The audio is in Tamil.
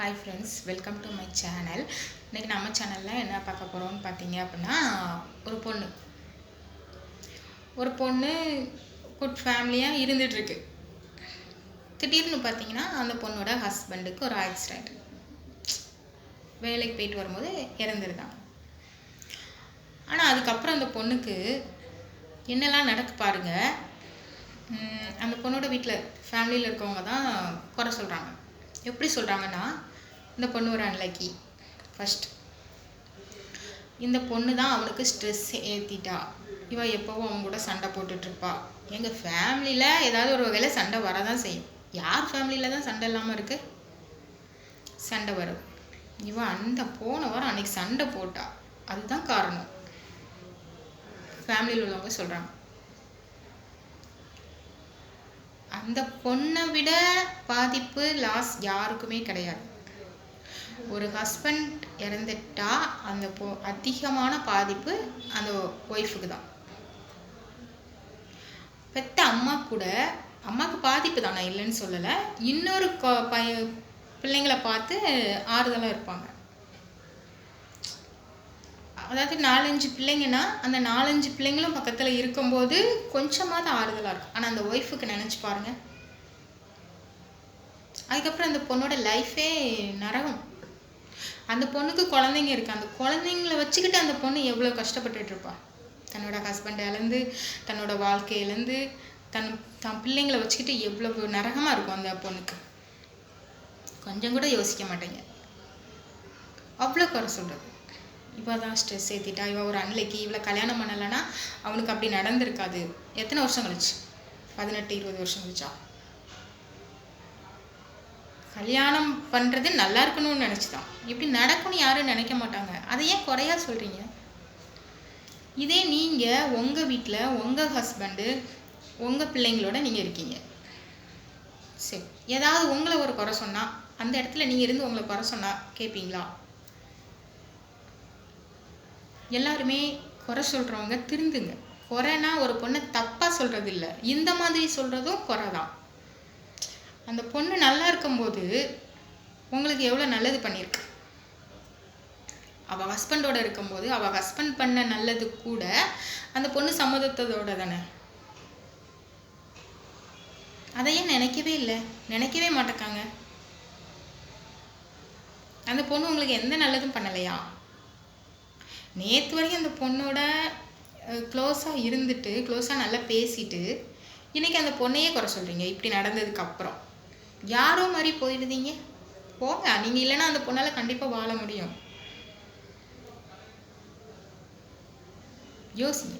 Hi friends welcome to my channel இன்றைக்கி நம்ம சேனலில் என்ன பார்க்க போகிறோம்னு பார்த்தீங்க அப்படின்னா ஒரு பொண்ணு. ஒரு பொண்ணு குட் ஃபேமிலியாக இருந்துகிட்ருக்கு திடீர்னு பார்த்தீங்கன்னா அந்த பொண்ணோட ஹஸ்பண்டுக்கு ஒரு ஆக்சிடெண்ட் வேலைக்கு போயிட்டு வரும்போது இறந்துருதான் ஆனால் அதுக்கப்புறம் அந்த பொண்ணுக்கு என்னெல்லாம் நடக்கு பாருங்கள் அந்த பொண்ணோட வீட்டில் ஃபேமிலியில் இருக்கவங்க தான் குறை சொல்கிறாங்க எப்படி சொல்கிறாங்கன்னா இந்த பொண்ணு ஒரு அன்லக்கி ஃபஸ்ட் இந்த பொண்ணு தான் அவனுக்கு ஸ்ட்ரெஸ் ஏற்றிட்டா இவ எப்போவும் அவங்க கூட சண்டை போட்டுட்ருப்பா எங்கள் ஃபேமிலியில் ஏதாவது ஒரு வகையில் சண்டை வரதான் செய்யும். யார் ஃபேமிலியில் தான் சண்டை இல்லாமல் இருக்கு? சண்டை வரும். இவன் அந்த போன வாரம் அன்னைக்கு சண்டை போட்டா. அதுதான் காரணம். ஃபேமிலியில் உள்ளவங்க சொல்கிறாங்க அந்த பொண்ணை விட பாதிப்பு லாஸ் யாருக்குமே கிடையாது. ஒரு ஹஸ்பண்ட் இறந்துட்டா அந்த பொ அதிகமான பாதிப்பு அந்த ஒய்ஃபுக்கு தான். பெத்த அம்மா கூட அம்மாவுக்கு பாதிப்பு தான் நான் இல்லைன்னு சொல்லலை. இன்னொரு கொ- பைய பிள்ளைங்களை பார்த்து ஆறுதலாக இருப்பாங்க. அதாவது நாலஞ்சு பிள்ளைங்கன்னா அந்த நாலஞ்சு பிள்ளைங்களும் பக்கத்தில் இருக்கும்போது கொஞ்சமாவது ஆறுதலாக இருக்கும். ஆனால் அந்த ஒய்ஃபுக்கு நினச்சி பாருங்கள் அதுக்கப்புறம் அந்த பொண்ணோட லைஃபே நரகம். அந்த பொண்ணுக்கு குழந்தைங்க இருக்குது அந்த குழந்தைங்கள வச்சுக்கிட்டு அந்த பொண்ணு எவ்வளோ கஷ்டப்பட்டுட்டு இருப்பா தன்னோட ஹஸ்பண்டை இழந்து தன்னோட வாழ்க்கையை இழந்து தன் தன் பிள்ளைங்கள வச்சுக்கிட்டு எவ்வளவு நரகமாக இருக்கும் அந்த பொண்ணுக்கு. கொஞ்சம் கூட யோசிக்க மாட்டேங்க. அவ்வளோ குறை சொல்கிறது இவள் தான் ஸ்ட்ரெஸ் ஏற்றிட்டா இவள் ஒரு அன்லைக்கு இவளை கல்யாணம் பண்ணலைன்னா அவனுக்கு அப்படி நடந்திருக்காது. எத்தனை வருஷம் கழிச்சு? பதினெட்டு இருபது வருஷம் கழிச்சா? கல்யாணம் பண்ணுறது நல்லா இருக்கணும்னு நினச்சிதான். இப்படி நடக்கும்னு யாரும் நினைக்க மாட்டாங்க. அதை ஏன் குறையா சொல்கிறீங்க இதே நீங்கள் உங்கள் வீட்டில் உங்கள் ஹஸ்பண்டு உங்கள் பிள்ளைங்களோட நீங்கள் இருக்கீங்க. சரி ஏதாவது உங்களை ஒரு குறை சொன்னால் அந்த இடத்துல நீங்கள் இருந்து உங்களை குறை சொன்னால் கேட்பீங்களா எல்லாருமே குறை சொல்கிறவங்க திருந்துங்க. குறைனா ஒரு பொண்ணை தப்பாக சொல்கிறது இல்லை இந்த மாதிரி சொல்கிறதும் குறை தான் அந்த பொண்ணு நல்லா இருக்கும்போது உங்களுக்கு எவ்வளோ நல்லது பண்ணியிருக்கு? அவள் ஹஸ்பண்டோட இருக்கும்போது அவள் ஹஸ்பண்ட் பண்ண நல்லது கூட அந்த பொண்ணு சம்மதத்ததோட தானே? அதையே நினைக்கவே இல்லை? நினைக்கவே மாட்டேக்காங்க. அந்த பொண்ணு உங்களுக்கு எந்த நல்லதும் பண்ணலையா? நேற்று வரைக்கும் அந்த பொண்ணோட க்ளோஸாக இருந்துட்டு க்ளோஸாக நல்லா பேசிட்டு இன்றைக்கி அந்த பொண்ணையே குறை சொல்கிறீங்க இப்படி நடந்ததுக்கு அப்புறம். யாரோ மாதிரி போயிடுதீங்க. போங்க நீங்கள் இல்லைன்னா அந்த பொண்ணால் கண்டிப்பாக வாழ முடியும். யோசிங்க.